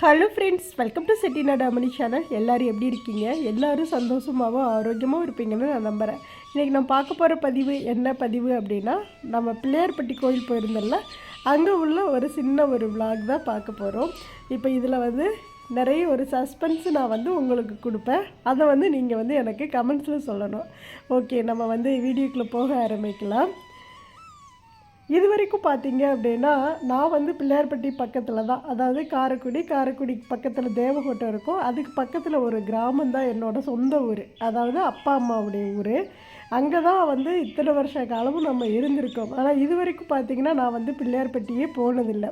Hello friends welcome to Chettinad Amani channel எல்லோரும் எப்படி இருக்கீங்க? எல்லோரும் சந்தோஷமாகவும் ஆரோக்கியமாகவும் இருப்பீங்கன்னு நான் நம்புகிறேன் இன்றைக்கி நான் பார்க்க போகிற பதிவு என்ன பதிவு அப்படின்னா நம்ம பிள்ளையார்பட்டி கோயில் போயிருந்தோம்ல அங்கே உள்ள ஒரு சின்ன ஒரு விளாக் தான் பார்க்க போகிறோம் இப்போ இதில் வந்து நிறைய ஒரு சஸ்பென்ஸ் நான் வந்து உங்களுக்கு கொடுப்பேன். அதை வந்து நீங்கள் வந்து எனக்கு கமெண்ட்ஸில் சொல்லணும். ஓகே நம்ம வந்து வீடியோக்குள்ளே போக ஆரம்பிக்கலாம். இது வரைக்கும் பார்த்தீங்க அப்படின்னா நான் வந்து பிள்ளையார்பட்டி பக்கத்தில் தான். அதாவது காரைக்குடி காரைக்குடி பக்கத்தில் தேவகோட்டை இருக்கும். அதுக்கு பக்கத்தில் ஒரு கிராமம் தான் என்னோடய சொந்த ஊர். அதாவது அப்பா அம்மாவுடைய ஊர். அங்கே தான் வந்து இத்தனை வருஷ காலமும் நம்ம இருந்திருக்கோம். ஆனால் இது வரைக்கும் பார்த்திங்கன்னா நான் வந்து பிள்ளையார்பட்டியே போனதில்லை.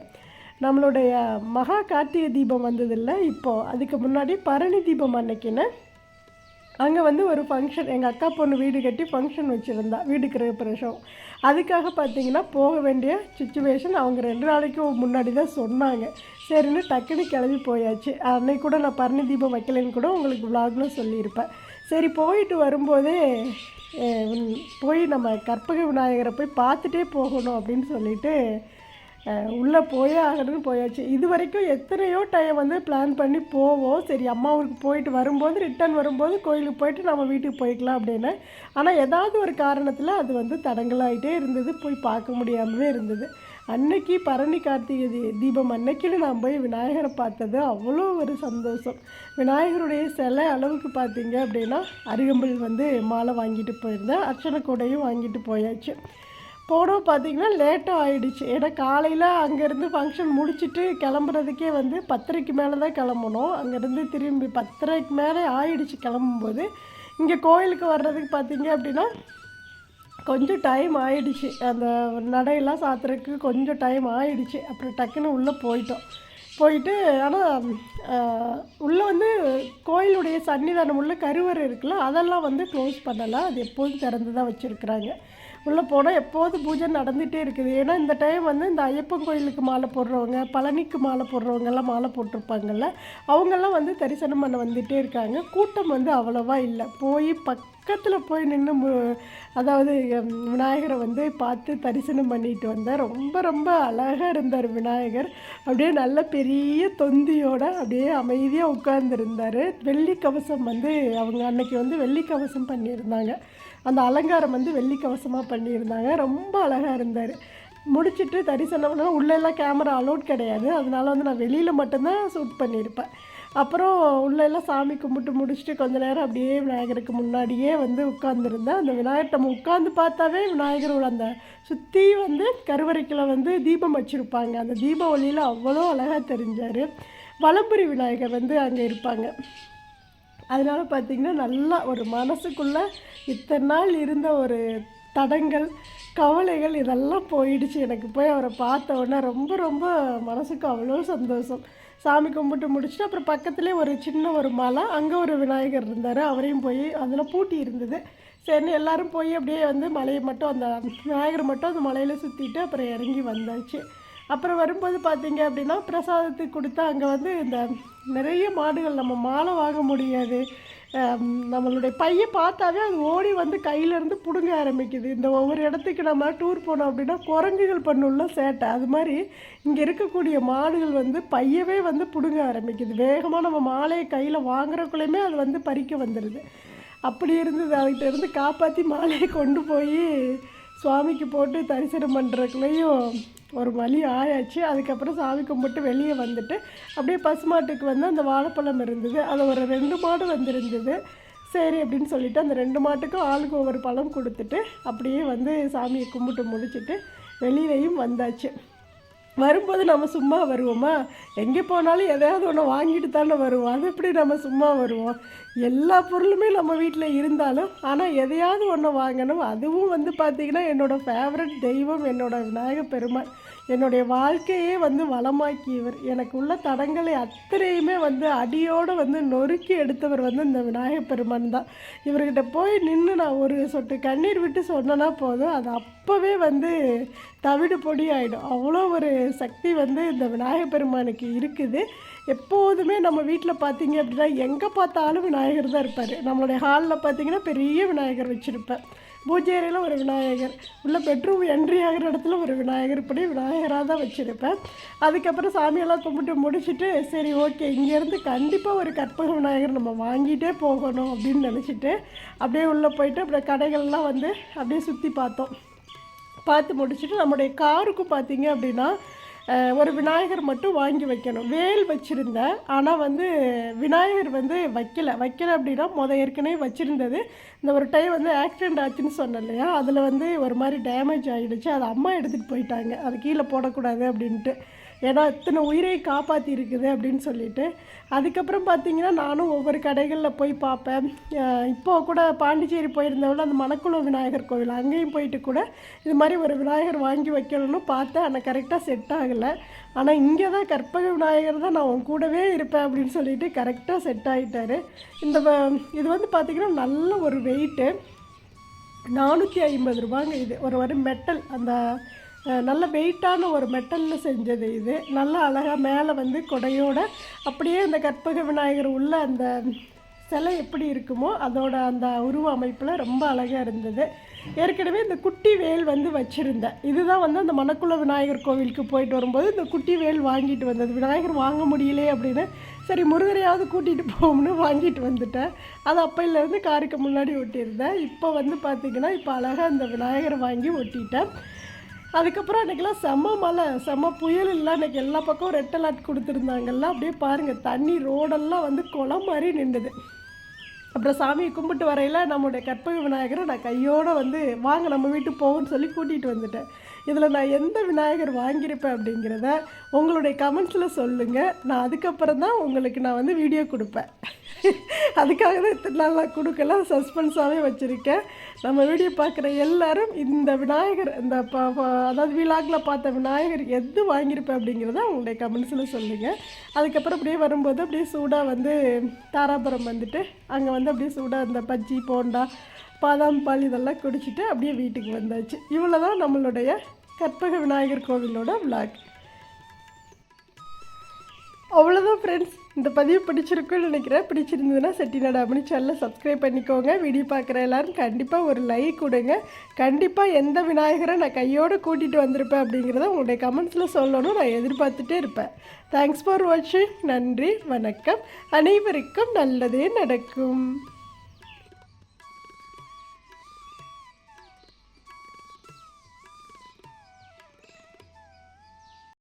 நம்மளுடைய மகா கார்த்திகை தீபம் வந்ததில்ல இப்போது அதுக்கு முன்னாடி பரணி தீபம் அன்னைக்குன்னு அங்கே வந்து ஒரு ஃபங்க்ஷன் எங்கள் அக்கா பொண்ணு வீடு கட்டி ஃபங்க்ஷன் வச்சுருந்தா வீடு கிரகப்பிரவேசம். அதுக்காக பார்த்தீங்கன்னா போக வேண்டிய சுச்சுவேஷன் அவங்க ரெண்டு நாளைக்கும் முன்னாடி தான் சொன்னாங்க. சரின்னு டக்குன்னு கிளம்பி போயாச்சு. அன்னைக்கு கூட நான் பரணி தீபம் வைக்கலைன்னு கூட உங்களுக்கு vlogல சொல்லியிருப்பேன். சரி போயிட்டு வரும்போதே போய் நம்ம கற்பக விநாயகரை போய் பார்த்துட்டே போகணும் அப்படின்னு சொல்லிட்டு உள்ளே போயே ஆகிறதுக்கு போயாச்சு. இது வரைக்கும் எத்தனையோ டைம் வந்து பிளான் பண்ணி போவோம். சரி அம்மா ஊருக்கு போயிட்டு வரும்போது ரிட்டர்ன் வரும்போது கோயிலுக்கு போயிட்டு நம்ம வீட்டுக்கு போய்க்கலாம் அப்படின்னு. ஆனால் ஏதாவது ஒரு காரணத்தில் அது வந்து தடங்கலாயிட்டே இருந்தது. போய் பார்க்க முடியாமலே இருந்தது. அன்னைக்கு பரணி கார்த்திகை தீ தீபம் அன்னைக்குன்னு நான் போய் விநாயகரை பார்த்தது அவ்வளோ ஒரு சந்தோஷம். விநாயகருடைய சிலை அளவுக்கு பார்த்தீங்க அப்படின்னா அருகம்புல் வந்து மாலை வாங்கிட்டு போயிருந்தேன். அர்ச்சனை கூடையும் வாங்கிட்டு போயாச்சு. போனோம் பார்த்தீங்கன்னா லேட்டாக ஆகிடுச்சு ஏன்னா காலையில் அங்கேருந்து ஃபங்க்ஷன் முடிச்சுட்டு கிளம்புறதுக்கே வந்து பத்தரைக்கு மேலே தான் கிளம்பணும். அங்கேருந்து திரும்பி பத்தரைக்கு மேலே ஆயிடுச்சு கிளம்பும்போது. இங்கே கோயிலுக்கு வர்றதுக்கு பார்த்தீங்க அப்படின்னா கொஞ்சம் டைம் ஆயிடுச்சு. அந்த நடையெல்லாம் சாத்துறதுக்கு கொஞ்சம் டைம் ஆயிடுச்சு. அப்புறம் டக்குன்னு உள்ளே போயிட்டோம். போயிட்டு ஆனால் உள்ளே வந்து கோயிலுடைய சன்னிதானம் உள்ள கருவறை இருக்குல்ல அதெல்லாம் வந்து க்ளோஸ் பண்ணலை. அது எப்போதும் திறந்து தான் வச்சுருக்குறாங்க. உள்ளே போனால் எப்போது பூஜை நடந்துகிட்டே இருக்குது. ஏன்னா இந்த டைம் வந்து இந்த ஐயப்பன் கோயிலுக்கு மாலை போடுறவங்க பழனிக்கு மாலை போடுறவங்கெல்லாம் மாலை போட்டிருப்பாங்கல்ல அவங்கெல்லாம் வந்து தரிசனம் பண்ண வந்துகிட்டே இருக்காங்க. கூட்டம் வந்து அவ்வளோவா இல்லை. போய் பக்கத்தில் போய் நின்று மு அதாவது விநாயகரை வந்து பார்த்து தரிசனம் பண்ணிட்டு வந்தேன் ரொம்ப ரொம்ப அழகாக இருந்தார் விநாயகர். அப்படியே நல்ல பெரிய தொந்தியோட அப்படியே அமைதியாக உட்கார்ந்துருந்தார். வெள்ளி கவசம் வந்து அவங்க அன்னைக்கு வந்து வெள்ளி கவசம் பண்ணியிருந்தாங்க. அந்த அலங்காரம் வந்து வெள்ளி கவசமாக பண்ணியிருந்தாங்க. ரொம்ப அழகாக இருந்தார். முடிச்சிட்டு தரிசனம்னா உள்ளெல்லாம் கேமரா அலோட் கிடையாது. அதனால வந்து நான் வெளியில் மட்டும்தான் ஷூட் பண்ணியிருப்பேன். அப்புறம் உள்ளெல்லாம் சாமி கும்பிட்டு முடிச்சுட்டு கொஞ்ச நேரம் அப்படியே விநாயகருக்கு முன்னாடியே வந்து உட்காந்துருந்தேன் அந்த விநாயகர் நம்ம உட்காந்து பார்த்தாவே விநாயகரோட அந்த சுற்றி வந்து கருவறைக்குள்ள வந்து தீபம் வச்சுருப்பாங்க. அந்த தீப ஒளியில் அவ்வளோ அழகாக தெரிஞ்சார். வலம்புரி விநாயகர் வந்து அங்கே இருப்பாங்க. அதனால் பார்த்திங்கன்னா நல்லா ஒரு மனசுக்குள்ளே இத்தனை நாள் இருந்த ஒரு தடங்கள் கவலைகள் இதெல்லாம் போயிடுச்சு. எனக்கு போய் அவரை பார்த்த உடனே ரொம்ப ரொம்ப மனசுக்கு அவ்வளோ சந்தோஷம். சாமி கும்பிட்டு முடிச்சுட்டு அப்புறம் பக்கத்துலேயே ஒரு சின்ன ஒரு மலை அங்கே ஒரு விநாயகர் இருந்தார். அவரையும் போய் அதில் பூட்டி இருந்தது. சரின்னு எல்லாரும் போய் அப்படியே வந்து மலையை மட்டும் அந்த விநாயகர் மட்டும் அந்த மலையில் சுற்றிட்டு அப்புறம் இறங்கி வந்தாச்சு. அப்புறம் வரும்போது பார்த்தீங்க அப்படின்னா பிரசாதத்துக்கு கொடுத்தா அங்கே வந்து இந்த நிறைய மாடுகள் நம்ம மாலை வாங்க முடியாது. நம்மளுடைய பையை பார்த்தாவே அது ஓடி வந்து கையிலேருந்து பிடுங்க ஆரம்பிக்குது. இந்த ஒவ்வொரு இடத்துக்கு நம்ம டூர் போனோம் அப்படின்னா குரங்குகள் பண்ணுள்ள சேட்டை. அது மாதிரி இங்கே இருக்கக்கூடிய மாடுகள் வந்து பையவே வந்து பிடுங்க ஆரம்பிக்குது. வேகமாக நம்ம மாலையை கையில் வாங்குறக்குள்ளேயுமே அது வந்து பறிக்க வந்துடுது அப்படி இருந்தது. அதுகிட்ட இருந்து காப்பாற்றி மாலையை கொண்டு போய் சுவாமிக்கு போட்டு தரிசனம் பண்ணுறக்குள்ளேயும் ஒரு வழி ஆயாச்சு. அதுக்கப்புறம் சாமி கும்பிட்டு வெளியே வந்துட்டு அப்படியே பசுமாட்டுக்கு வந்து அந்த வாழைப்பழம் இருந்தது. அது ஒரு ரெண்டு மாடு வந்திருந்தது. சரி அப்படின்னு சொல்லிட்டு அந்த ரெண்டு மாட்டுக்கும் ஆளுக்கு ஒவ்வொரு பழம் கொடுத்துட்டு அப்படியே வந்து சாமியை கும்பிட்டு முடிச்சுட்டு வெளியிலையும் வந்தாச்சு. வரும்போது நம்ம சும்மா வருவோமா? எங்கே போனாலும் எதையாவது ஒன்று வாங்கிட்டு தானே வருவோம். அது எப்படி நம்ம சும்மா வருவோம்? எல்லா பொருளுமே நம்ம வீட்டில் இருந்தாலும் ஆனால் எதையாவது ஒன்று வாங்கணும். அதுவும் வந்து பார்த்திங்கன்னா என்னோடய ஃபேவரட் தெய்வம் என்னோடய விநாயக பெருமாள். என்னுடைய வாழ்க்கையே வந்து வளமாக்கியவர். எனக்கு உள்ள தடங்களை அத்தனையுமே வந்து அடியோடு வந்து நொறுக்கி எடுத்தவர் வந்து இந்த விநாயக பெருமான் தான். இவர்கிட்ட போய் நின்று நான் ஒரு சொட்டு கண்ணீர் விட்டு சொன்னேன்னா போதும். அது அப்போவே வந்து தவிடு பொடி ஆகிடும் அவ்வளோ ஒரு சக்தி வந்து இந்த விநாயகர் பெருமானுக்கு இருக்குது. எப்போதுமே நம்ம வீட்டில் பார்த்தீங்க அப்படின்னா எங்கே பார்த்தாலும் விநாயகர் தான் இருப்பார். நம்மளுடைய ஹாலில் பார்த்தீங்கன்னா பெரிய விநாயகர் வச்சுருப்பேன் பூஜை அறையில் ஒரு விநாயகர் உள்ள பெட்ரூம் என்ட்ரி ஆகிற இடத்துல ஒரு விநாயகர் இப்படி விநாயகராக தான் வச்சுருப்பேன். அதுக்கப்புறம் சாமியெல்லாம் கும்பிட்டு முடிச்சுட்டு சரி ஓகே இங்கேருந்து கண்டிப்பாக ஒரு கற்பக விநாயகர் நம்ம வாங்கிட்டே போகணும் அப்படின்னு நினச்சிட்டு அப்படியே உள்ளே போயிட்டு அப்படியே கடைகள்லாம் வந்து அப்படியே சுற்றி பார்த்தோம். பார்த்து முடிச்சுட்டு நம்முடைய காருக்கும் பார்த்தீங்க அப்படின்னா ஒரு விநாயகர் மட்டும் வாங்கி வைக்கணும். வேல் வச்சுருந்தேன். ஆனால் வந்து விநாயகர் வந்து வைக்கல. வைக்கலை அப்படின்னா முத ஏற்கனவே வச்சுருந்தது. இந்த ஒரு டைம் வந்து ஆக்சிடெண்ட் ஆச்சுன்னு சொன்னேன் இல்லையா? அதில் வந்து ஒரு மாதிரி டேமேஜ் ஆகிடுச்சு அதை அம்மா எடுத்துகிட்டு போயிட்டாங்க. அது கீழே போடக்கூடாது அப்படின்ட்டு. ஏன்னா இத்தனை உயிரை காப்பாற்றி இருக்குது அப்படின்னு சொல்லிட்டு. அதுக்கப்புறம் பார்த்தீங்கன்னா நானும் ஒவ்வொரு கடைகளில் போய் பார்ப்பேன் இப்போது இப்போ கூட பாண்டிச்சேரி போயிருந்தவள அந்த மணக்குளம் விநாயகர் கோவில் அங்கேயும் போயிட்டு கூட இது மாதிரி ஒரு விநாயகர் வாங்கி வைக்கணும்னு பார்த்தேன். ஆனால் கரெக்டாக செட் ஆகலை. ஆனால் இங்கே தான் கற்பக விநாயகர் தான் நான் உன் கூடவே இருப்பேன் அப்படின்னு சொல்லிட்டு கரெக்டாக செட் ஆகிட்டாரு இந்த வ- இது வந்து பார்த்திங்கன்னா நல்ல ஒரு வெயிட்டு நானூற்றி ஐம்பது ரூபாங்க இது. ஒரு ஒரு மெட்டல் அந்த நல்ல வெயிட்டான ஒரு மெட்டலில் செஞ்சது இது. நல்லா அழகாக மேலே வந்து கொடையோட அப்படியே அந்த கற்பக விநாயகர் உள்ள அந்த சிலை எப்படி இருக்குமோ அதோட அந்த உருவ அமைப்பில் ரொம்ப அழகாக இருந்தது. ஏற்கனவே இந்த குட்டி வேல் வந்து வச்சுருந்தேன். இதுதான் வந்து அந்த மணக்குள விநாயகர் கோவிலுக்கு போயிட்டு வரும்போது இந்த குட்டி வேல் வாங்கிட்டு வந்தது. விநாயகர் வாங்க முடியலையே அப்படின்னு சரி முருகரையாவது கூட்டிகிட்டு போகும்னு வாங்கிட்டு வந்துட்டேன். அது அப்பையிலேருந்து காருக்கு முன்னாடி ஒட்டியிருந்தேன். இப்போ வந்து பார்த்திங்கன்னா இப்போ அழகாக அந்த விநாயகரை வாங்கி ஒட்டிட்டேன். அதுக்கப்புறம் அன்றைக்கெல்லாம் செம்ம மழை செம்ம புயல் இல்லை. அன்றைக்கி எல்லா பக்கம் ரெட் அலர்ட் கொடுத்துருந்தாங்கல்ல. அப்படியே பாருங்கள் தண்ணி ரோடெல்லாம் வந்து குளம் மாதிரி நின்றுது அப்புறம் சாமியை கும்பிட்டு வரையில் நம்முடைய கற்பக விநாயகரை நான் கையோடு வந்து வாங்க நம்ம வீட்டுக்கு போவோம்னு சொல்லி கூட்டிகிட்டு வந்துட்டேன். இதில் நான் எந்த விநாயகர் வாங்கியிருப்பேன் அப்படிங்கிறத உங்களுடைய கமெண்ட்ஸில் சொல்லுங்கள் நான் அதுக்கப்புறம் தான் உங்களுக்கு நான் வந்து வீடியோ கொடுப்பேன். அதுக்காக தான் இத்தனை நாள் நான் கொடுக்கல சஸ்பென்ஸாகவே வச்சுருக்கேன். நம்ம வீடியோ பார்க்குற எல்லாரும் இந்த விநாயகர் இந்த அதாவது விழாக்கில் பார்த்த விநாயகர் எது வாங்கியிருப்பேன் அப்படிங்கிறத உங்களுடைய கமெண்ட்ஸில் சொல்லுங்கள் அதுக்கப்புறம் அப்படியே வரும்போது அப்படியே சூடாக வந்து தாராபுரம் வந்துட்டு அங்கே வந்து அப்படியே சூடாக இந்த பஜ்ஜி போண்டா பாதாம் பால் இதெல்லாம் குடிச்சிட்டு அப்படியே வீட்டுக்கு வந்தாச்சு. இவ்வளோ தான் நம்மளுடைய கற்பக விநாயகர் கோவிலோட விளாக் அவ்வளோதான் ஃப்ரெண்ட்ஸ் இந்த பதிவு பிடிச்சிருக்குன்னு நினைக்கிறேன். பிடிச்சிருந்ததுன்னா செட்டிநாடு அப்படி சேனலை சப்ஸ்கிரைப் பண்ணிக்கோங்க. வீடியோ பார்க்குற எல்லோரும் கண்டிப்பாக ஒரு லைக் கொடுங்க. கண்டிப்பாக எந்த விநாயகரை நான் கையோடு கூட்டிகிட்டு வந்திருப்பேன் அப்படிங்கிறத உங்களுடைய கமெண்ட்ஸில் சொல்லணும் நான் எதிர்பார்த்துட்டே இருப்பேன். தேங்க்ஸ் ஃபார் வாட்சிங் நன்றி வணக்கம். அனைவருக்கும் நல்லதே நடக்கும்.